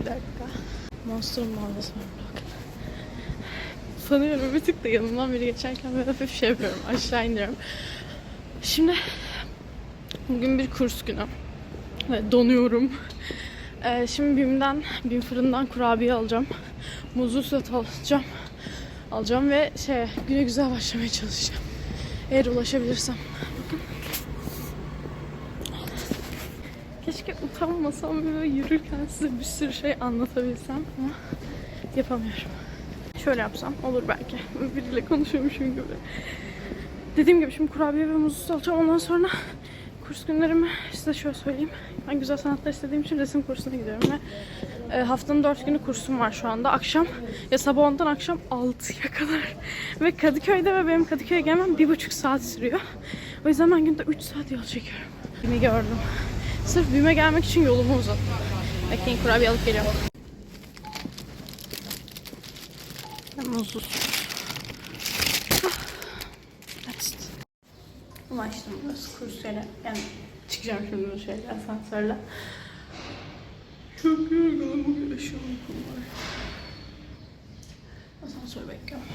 Bir dakika. Monster'ın mağazası. Sanıyorum bir tık da yanımdan biri geçerken böyle hafif şey yapıyorum. Aşağı iniyorum. Şimdi bugün bir kurs günü. Ve donuyorum. Ee, şimdi BİM'den, BİM fırından kurabiye alacağım. Muzlu süt alacağım. Alacağım ve şey güne güzel başlamaya çalışacağım. Eğer ulaşabilirsem. Bakın. Keşke utanmasam ve böyle yürürken size bir sürü şey anlatabilsem ama yapamıyorum. Şöyle yapsam olur belki. Biriyle konuşuyormuşum gibi. Dediğim gibi şimdi kurabiye ve muzlu alacağım. Ondan sonra kurs günlerimi size şöyle söyleyeyim. Ben güzel sanatlar istediğim için resim kursuna gidiyorum ve e, haftanın dört günü kursum var şu anda. Akşam ya sabah 10'dan akşam 6'ya kadar. Ve Kadıköy'de ve benim Kadıköy'e gelmem bir buçuk saat sürüyor. O yüzden ben günde 3 saat yol çekiyorum. Bimi gördüm. Sırf BİM'e gelmek için yolumu uzattım. Bekleyin kurabiye alıp geliyorum. Muzlu süt. Next. Ulaştım burası kursiyere. Yani çıkacağım şimdi bu şeyle asansörle. Çok yorgunum bugün aşağı uykum var. Asansör bekliyorum.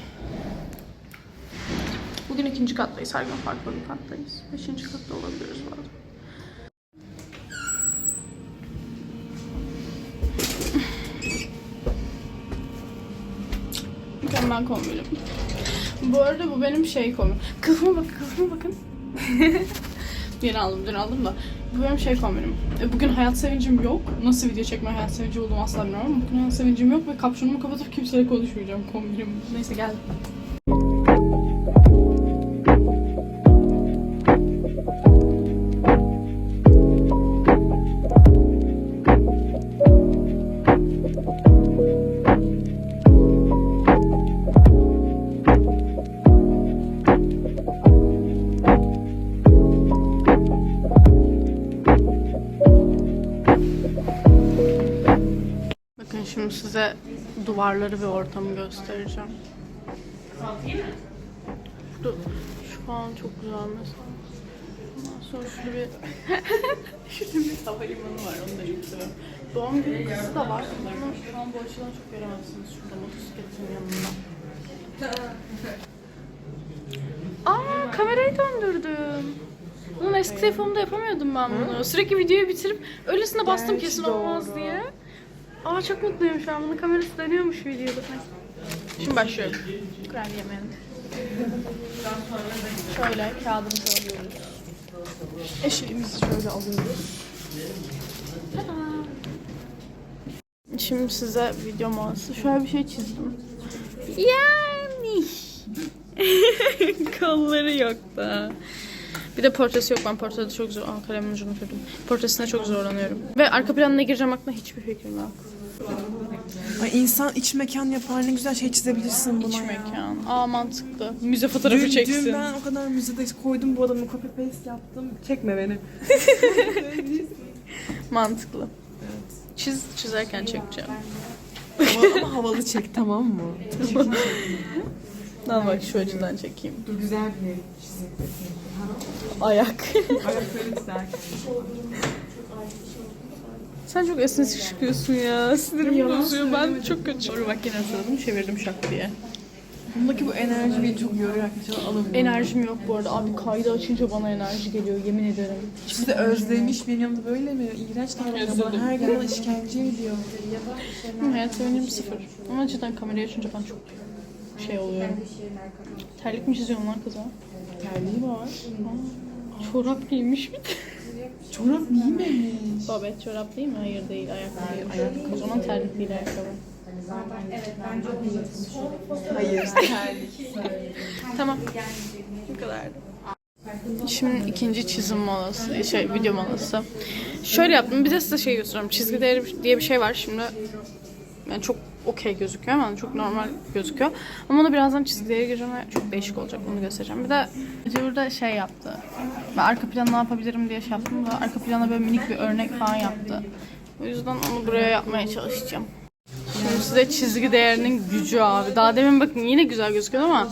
Bugün ikinci kattayız. Her gün farklı bir kattayız. Beşinci katta olabiliriz bazen. Mükemmel kombinim. Bu arada bu benim şey kombim. Kılıfıma bakın, kılıfıma bakın. Yeni aldım, dün aldım da. Bu benim şey kombinim. E, Bugün hayat sevincim yok. Nasıl video çekme hayat sevinci olduğumu asla bilmiyorum ama bugün hayat sevincim yok ve kapşonumu kapatıp kimseyle konuşmayacağım kombinim. Neyse gel. Size duvarları ve ortamı göstereceğim. Şu, şu falan çok güzel mesela. Ondan sonra şurada bir şurada bir havalimanı var onu da çok seviyorum. Doğum günü kızı da var ama şu an bu açıdan çok göremezsiniz şurada motosikletin yanında. Aa kamerayı döndürdüm. Bunun eski telefonumda yapamıyordum ben bunu. Sürekli videoyu bitirip öylesine bastım kesin olmaz diye. Aa çok mutluyum şu an. Bunun kamerası dönüyormuş videoda. Şimdi başlıyorum. Kurabiye yemeyelim. Şöyle kağıdımızı alıyoruz. Eşeğimizi şöyle alıyoruz. Şimdi size video molası. Şöyle bir şey çizdim. Yani. Kolları yok da. Bir de portresi yok. Ben portrede çok zor... Aa kalemin ucunu kırdım. Portresine çok zorlanıyorum. Ve arka planına gireceğim aklına hiçbir fikrim yok. Ay insan iç mekan yapar ne güzel şey çizebilirsin buna İç ya. mekan. Aa mantıklı. Müze fotoğrafı Dün, çeksin. dün ben o kadar müzede koydum bu adamı copy paste yaptım. Çekme beni. Mantıklı. Çiz çizerken çekeceğim. Ama, ama havalı çek tamam mı? Al bak şu açıdan çekeyim. Dur güzel bir çizim. Ayak. Ayakları çizerken. Sen çok esnek çıkıyorsun ya. Sinirim bozuyor. Ben çok kötü. Doğru bak yine. Çevirdim şak diye. Bundaki bu enerji beni çok yoruyor arkadaşlar alamıyorum. Enerjim yok bu arada. Abi kaydı açınca bana enerji geliyor. Yemin ederim. Sizi özlemiş benim yanımda böyle mi? İğrenç davranıyor bana. Her gün bana işkence ediyor. Hayat sevincim sıfır. Ama cidden kamerayı açınca ben çok şey oluyorum. Terlik mi çiziyorsun lan kıza? Terliği var. Çorap giymiş bir de. Çorap giymemiş. Babet çorap değil mi? Hayır değil. Ayakkabı. Ayakkabı. O zaman terlik değil ayakkabı. Hayır terlik. Tamam. Bu kadardı. Şimdi ikinci çizim molası, şey video molası. Şöyle yaptım. Bir de size şey göstereyim. Çizgi değeri diye bir şey var. Şimdi yani çok okey gözüküyor ama çok normal gözüküyor. Ama onu birazdan çizgi değeri gireceğim ve çok değişik olacak. Onu göstereceğim. Bir de burada şey yaptı. Ben arka plan ne yapabilirim diye şey yaptım da arka plana böyle minik bir örnek falan yaptı. O yüzden onu buraya yapmaya çalışacağım. Şimdi size çizgi değerinin gücü abi. Daha demin bakın yine güzel gözüküyor ama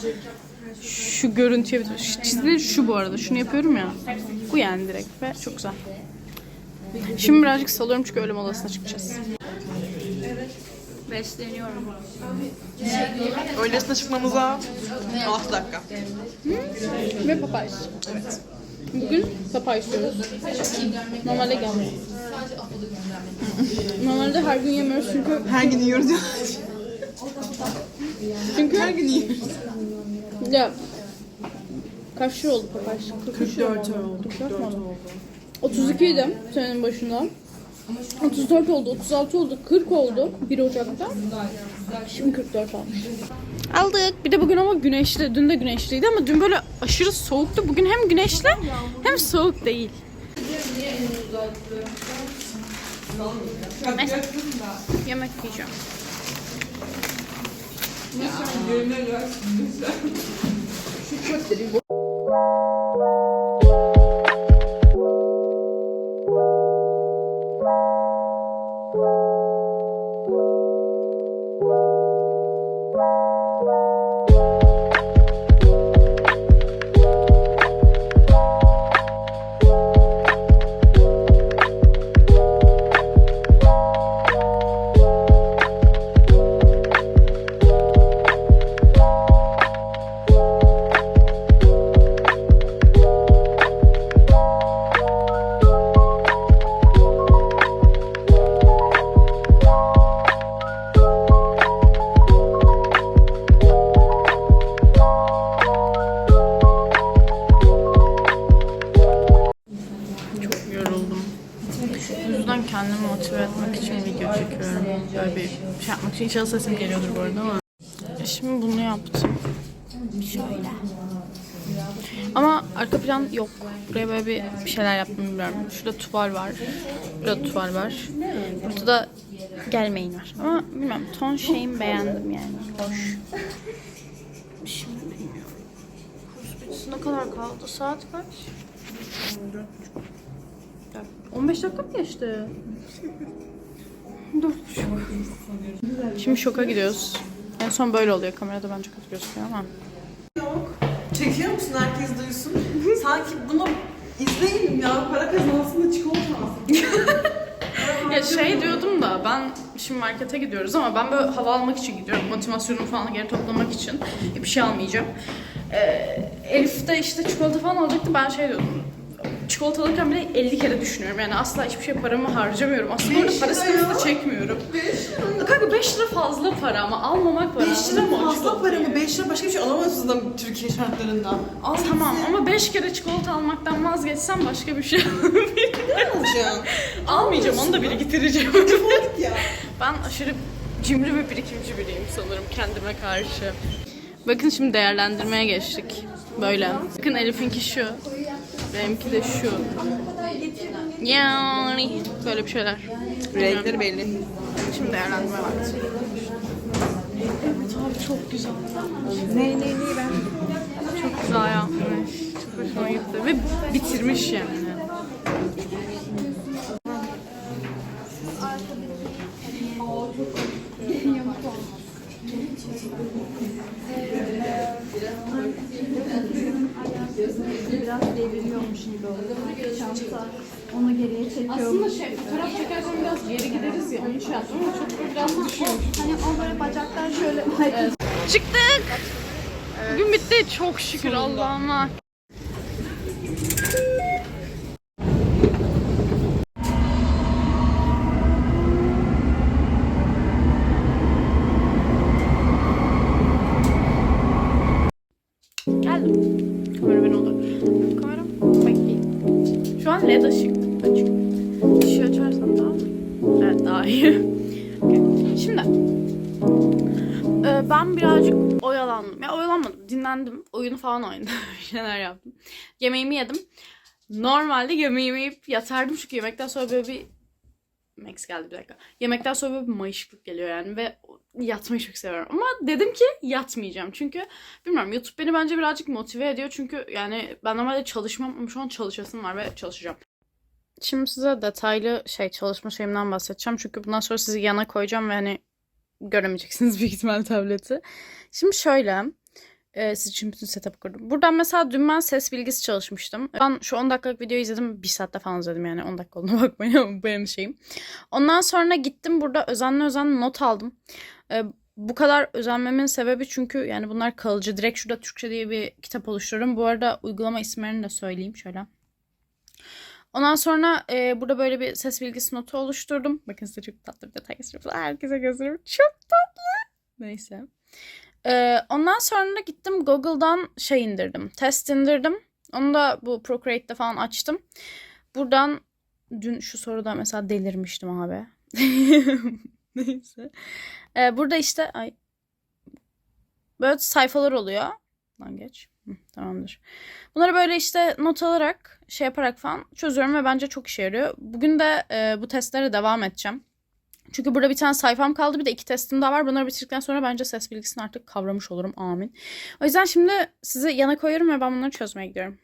şu görüntüye bir çizgi şu bu arada. Şunu yapıyorum ya. Bu yani direkt ve çok güzel. Şimdi birazcık salıyorum çünkü öğle molasına çıkacağız. Besleniyorum. Öylesine çıkmamıza 6 dakika. Ve papay. Evet. Bugün papay istiyoruz. Normalde gelmiyor. Normalde her gün yemiyoruz çünkü Her gün yiyoruz ya. çünkü Her gün yiyoruz. ya kaç lira oldu papay? 43 lira mı 44 oldu. 44 44 mu oldu? oldu. 32 idi senenin başında. 34 oldu, 36 oldu, 40 oldu 1 Ocak'ta. Şimdi 44 olmuş. Aldık. Bir de bugün ama güneşli. Dün de güneşliydi ama dün böyle aşırı soğuktu. Bugün hem güneşli hem soğuk değil. Neyse. Yemek yiyeceğim. Çok İnşallah sesim geliyordur bu arada ama. Şimdi bunu yaptım. Şöyle. Ama arka plan yok. Buraya böyle bir, bir şeyler yaptım bilmiyorum. Şurada tuval var. Burada tuval var. Burada da gelmeyin var. Ama bilmiyorum ton şeyimi beğendim yani. Hoş. Şimdi bilmiyorum. Kurs bitişine kadar kaldı. Saat kaç? 15 dakika mı geçti? 4,5. Şimdi şoka gidiyoruz. En son böyle oluyor. Kamerada bence kötü gözüküyor ama. Çekiyor musun? Herkes duysun. Sanki bunu izleyin ya. Para kazansın da çikolata alsın. Ya şey diyordum da ben şimdi markete gidiyoruz ama ben böyle hava almak için gidiyorum. Motivasyonumu falan geri toplamak için. Bir şey almayacağım. Ee, Elif de işte çikolata falan alacaktı. Ben şey diyordum. Çikolata alırken bile 50 kere düşünüyorum. Yani asla hiçbir şey paramı harcamıyorum. Aslında orada Beş para lira sıkıntısı ya. çekmiyorum. Kanka 5 lira fazla para ama almamak var. 5 anladın lira mı o fazla çikolatayı? para mı? 5 lira başka bir şey alamazsınız da Türkiye şartlarında. Al Tamam ama 5 kere çikolata almaktan vazgeçsem başka bir şey alacaksın. almayacağım. Onu da biriktireceğim. Defol ya. Ben aşırı cimri ve birikimci biriyim sanırım kendime karşı. Bakın şimdi değerlendirmeye geçtik. Böyle. Bakın Elif'inki şu. Benimki de şu. Yani böyle bir şeyler. Renkleri belli. Şimdi değerlendirme vakti. Evet abi çok güzel. Ne ne ne ben? Çok güzel yapmış. Çok hoşuma gitti. Ve bitirmiş yani. biraz devriliyormuş gibi oluyor. Çanta onu geriye çekiyor. Aslında şey, fotoğraf çekerken biraz geri gideriz ya. Onu şey yaptım ama çok böyle biraz düşüyor. Hani o böyle bacaklar şöyle Çıktık. Gün bitti çok şükür Allah'ıma. Geldim. Kamera ben olur. Kamera bekleyin. Şu an led ışık açık. Işığı açarsam daha mı? Evet daha iyi. Okey. Şimdi ee, ben birazcık oyalandım. Ya oyalanmadım. Dinlendim. Oyunu falan oynadım. bir şeyler yaptım. Yemeğimi yedim. Normalde yemeğimi yiyip yatardım çünkü yemekten sonra böyle bir Max geldi bir dakika. Yemekten sonra böyle bir mayışıklık geliyor yani ve yatmayı çok seviyorum. Ama dedim ki yatmayacağım. Çünkü bilmiyorum YouTube beni bence birazcık motive ediyor. Çünkü yani ben normalde çalışmam ama şu an çalışasım var ve çalışacağım. Şimdi size detaylı şey çalışma şeyimden bahsedeceğim. Çünkü bundan sonra sizi yana koyacağım ve hani göremeyeceksiniz büyük ihtimal tableti. Şimdi şöyle Ee, siz için bütün setup kurdum. Buradan mesela dün ben ses bilgisi çalışmıştım. Ben şu 10 dakikalık videoyu izledim. Bir saatte falan izledim yani 10 dakika olduğuna bakmayın ama benim şeyim. Ondan sonra gittim burada özenli özenli not aldım. Ee, bu kadar özenmemin sebebi çünkü yani bunlar kalıcı. Direkt şurada Türkçe diye bir kitap oluşturuyorum. Bu arada uygulama isimlerini de söyleyeyim şöyle. Ondan sonra e, burada böyle bir ses bilgisi notu oluşturdum. Bakın size çok tatlı bir detay gösteriyorum. Herkese gösteriyorum. Çok tatlı. Neyse. E, ondan sonra da gittim Google'dan şey indirdim. Test indirdim. Onu da bu Procreate'de falan açtım. Buradan dün şu soruda mesela delirmiştim abi. Neyse. E, burada işte ay böyle sayfalar oluyor. Lan geç. Hı, tamamdır. Bunları böyle işte not alarak, şey yaparak falan çözüyorum ve bence çok işe yarıyor. Bugün de e, bu testlere devam edeceğim. Çünkü burada bir tane sayfam kaldı. Bir de iki testim daha var. Bunları bitirdikten sonra bence ses bilgisini artık kavramış olurum. Amin. O yüzden şimdi sizi yana koyuyorum ve ben bunları çözmeye gidiyorum.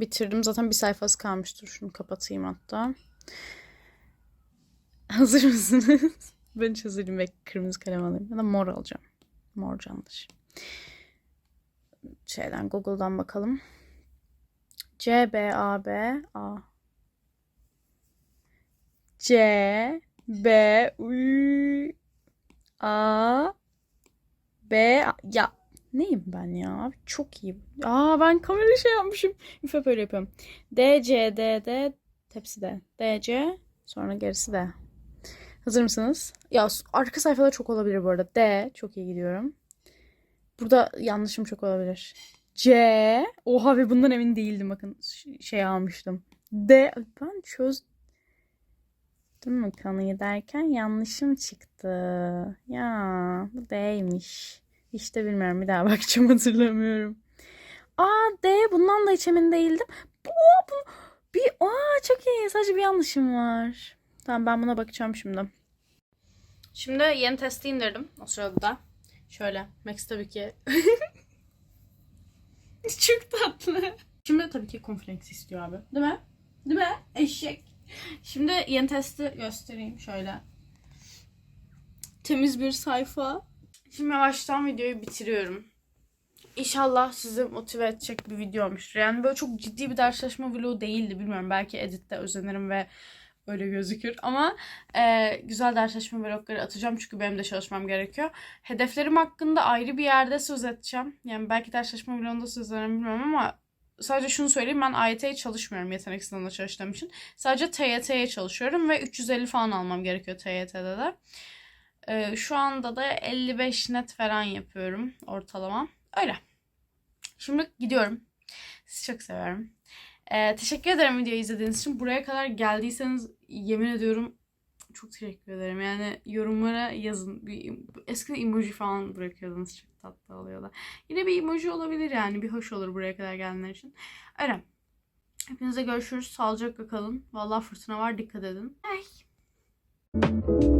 Bitirdim. Zaten bir sayfası kalmıştır. Şunu kapatayım hatta. Hazır mısınız? ben hiç hazırım ve kırmızı kalem alayım. Ya da mor alacağım. Mor candır. Şeyden Google'dan bakalım. C B A B A C B U A B ya neyim ben ya? Çok iyi. Aa ben kamera şey yapmışım. Üf hep öyle yapıyorum. D C D D tepsi de. D C sonra gerisi de. Hazır mısınız? Ya arka sayfada çok olabilir bu arada. D çok iyi gidiyorum. Burada yanlışım çok olabilir. C. Oha ve bundan emin değildim. Bakın şey almıştım. D. Ben çözdüm mü konuyu derken yanlışım çıktı. Ya bu D'ymiş. De bilmiyorum. Bir daha bakacağım hatırlamıyorum. Aa D. Bundan da hiç emin değildim. Bu, bu bir aa çok iyi. Sadece bir yanlışım var. Tamam ben buna bakacağım şimdi. Şimdi yeni testi indirdim. O sırada da. Şöyle. Max tabii ki. Çok tatlı. Şimdi tabii ki cornflakes istiyor abi. Değil mi? Değil mi? Eşek. Şimdi yeni testi göstereyim şöyle. Temiz bir sayfa. Şimdi yavaştan videoyu bitiriyorum. İnşallah sizi motive edecek bir video. Yani böyle çok ciddi bir ders çalışma vlogu değildi. Bilmiyorum belki editte özenirim ve öyle gözükür. Ama e, güzel ders çalışma vlogları atacağım çünkü benim de çalışmam gerekiyor. Hedeflerim hakkında ayrı bir yerde söz edeceğim. Yani belki ders çalışma vlogunda söz ederim bilmiyorum ama sadece şunu söyleyeyim ben AYT'ye çalışmıyorum yetenek sınavında çalıştığım için. Sadece TYT'ye çalışıyorum ve 350 falan almam gerekiyor TYT'de de. E, şu anda da 55 net falan yapıyorum ortalama. Öyle. Şimdi gidiyorum. Sizi çok seviyorum. Ee, teşekkür ederim videoyu izlediğiniz için. Buraya kadar geldiyseniz yemin ediyorum çok teşekkür ederim. Yani yorumlara yazın. Bir, eskiden emoji falan bırakıyordunuz. Çok tatlı oluyordu. Yine bir emoji olabilir yani. Bir hoş olur buraya kadar gelenler için. Öyle. Hepinize görüşürüz. Sağlıcakla kalın. Vallahi fırtına var. Dikkat edin. Bye.